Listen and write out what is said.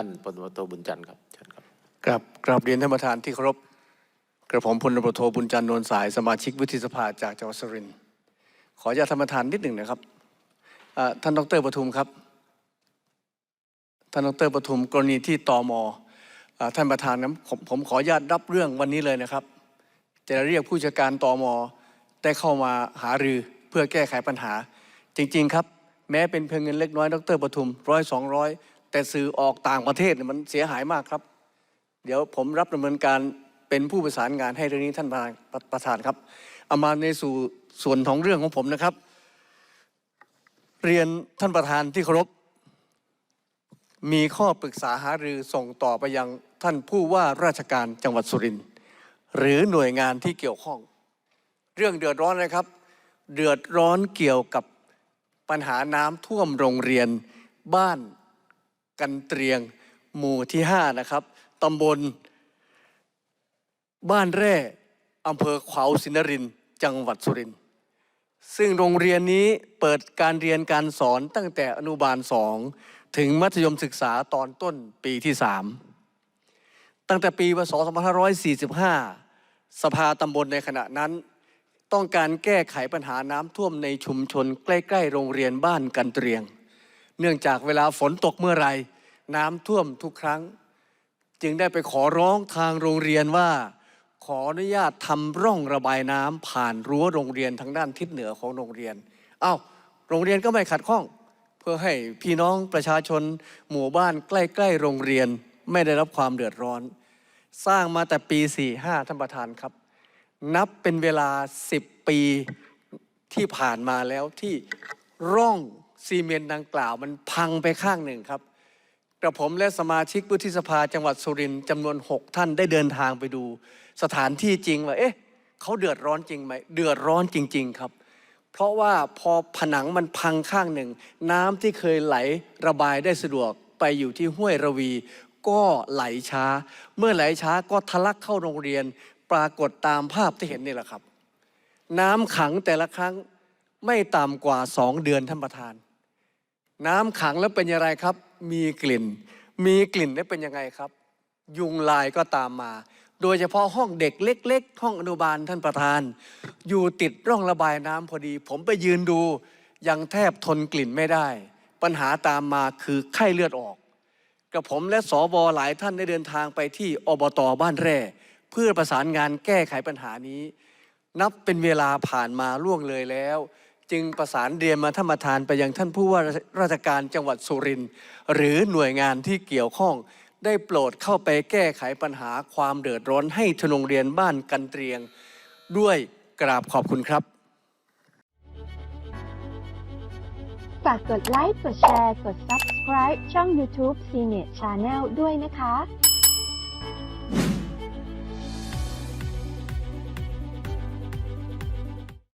ท่านพลตโทบุญจันทร์ครับเชิญครับครับกราบเรียนท่านประธานที่เคารพกระผมพลตำรวจโทบุญจันทร์นวลสายสมาชิกวุฒิสภาจากจังหวัดสุรินทร์ขออนุญาตท่านประธานนิดหนึ่งนะครับท่านดรปทุมครับท่านดรปทุมกรณีที่ตมอท่านประธานนะผมผมขออนุญาตรับเรื่องวันนี้เลยนะครับ จะเรียกผู้จัดการตมได้เข้ามาหารือเพื่อแก้ไขปัญหา จริง ๆ ครับ แม้เป็นเพียงเงินเล็กน้อยดรปทุมร้อยสองร้อย แต่สื่อออกต่างประเทศมันเสียหายมากครับ เดี๋ยวผมรับดำเนินการเป็นผู้ประสานงานให้เรื่องนี้ท่านประธานประธานครับเอามาในสู่ส่วนของเรื่องของผมนะครับ เรียนท่านประธานที่เคารพมีข้อปรึกษาหารือส่งต่อไปยังท่านผู้ว่าราชการจังหวัดสุรินทร์หรือหน่วยงานที่เกี่ยวข้อง เรื่องเดือดร้อนนะครับ เดือดร้อนเกี่ยวกับปัญหาน้ำท่วมโรงเรียนบ้าน กันเตรียงหมู่ที่ 5 นะครับตำบล บ้านแร่อำเภอขวาวสินรินจังหวัดสุรินทร์ซึ่งโรงเรียนนี้เปิดการเรียนการสอนตั้งแต่อนุบาลสองถึงมัธยมศึกษาตอนต้นปีที่ 3 ตั้งแต่ปีพศ2545 สภาตำบลในขณะนั้น ต้องการแก้ไขปัญหาน้ำท่วมในชุมชนใกล้ ๆ โรงเรียนบ้านกันเตรียง เนื่องจากเวลาฝนตกเมื่อไร น้ำท่วมทุกครั้ง จึงได้ไปขอร้องทางโรงเรียนว่า ขออนุญาตทำร่องระบายน้ำผ่านรั้วโรงเรียนทางด้านทิศเหนือของโรงเรียนเอ้าโรงเรียนก็ไม่ขัดข้อง เพื่อให้พี่น้องประชาชน หมู่บ้านใกล้ๆโรงเรียนไม่ได้รับความเดือดร้อน สร้างมาแต่ปี 45 ท่านประธานครับ นับเป็นเวลา 10 ปีที่ผ่านมาแล้วที่ร่องซีเมนต์ดังกล่าวมันพังไปข้างหนึ่งครับ กระผมและสมาชิกวุฒิสภาจังหวัดสุรินทร์จำนวน 6 ท่านได้เดินทางไปดู สถานที่จริงว่าเอ๊ะเขาเดือดร้อนจริงไหมเดือดร้อนจริง ๆ ครับ เพราะว่าพอผนังมันพังข้างหนึ่ง น้ำที่เคยไหลระบายได้สะดวกไปอยู่ที่ห้วยระวี ก็ไหลช้า เมื่อไหลช้าก็ทะลักเข้าโรงเรียน ปรากฏตามภาพที่เห็นนี่แหละครับ น้ำขังแต่ละครั้งไม่ต่ำกว่าสองเดือนท่านประธาน น้ำขังแล้วเป็นยังไงครับ มีกลิ่น มีกลิ่นแล้เป็นยังไงครับ ยุงลายก็ตามมา โดยเฉพาะห้องเด็กเล็ก ๆ ห้องอนุบาลท่านประธาน อยู่ติดร่องระบายน้ำพอดี ผมไปยืนดู ยังแทบทนกลิ่นไม่ได้ ปัญหาตามมาคือไข้เลือดออกกับผมและสวหลายท่านได้เดินทางไปที่อบตบ้านแร่ เพื่อประสานงานแก้ไขปัญหานี้ นับเป็นเวลาผ่านมาล่วงเลยแล้ว จึงประสานเรียนมาท่านประธานไปยังท่านผู้ว่าราชการจังหวัดสุรินทร์หรือหน่วยงานที่เกี่ยวข้อง ได้โปรดเข้าไปแก้ไขปัญหาความเดือดร้อนให้ทโรงเรียนบ้านกันเตรียง ด้วยกราบขอบคุณครับ ฝากกดไลค์ กดแชร์ กด Subscribe ช่อง YouTube c n e t Channel ด้วยนะคะ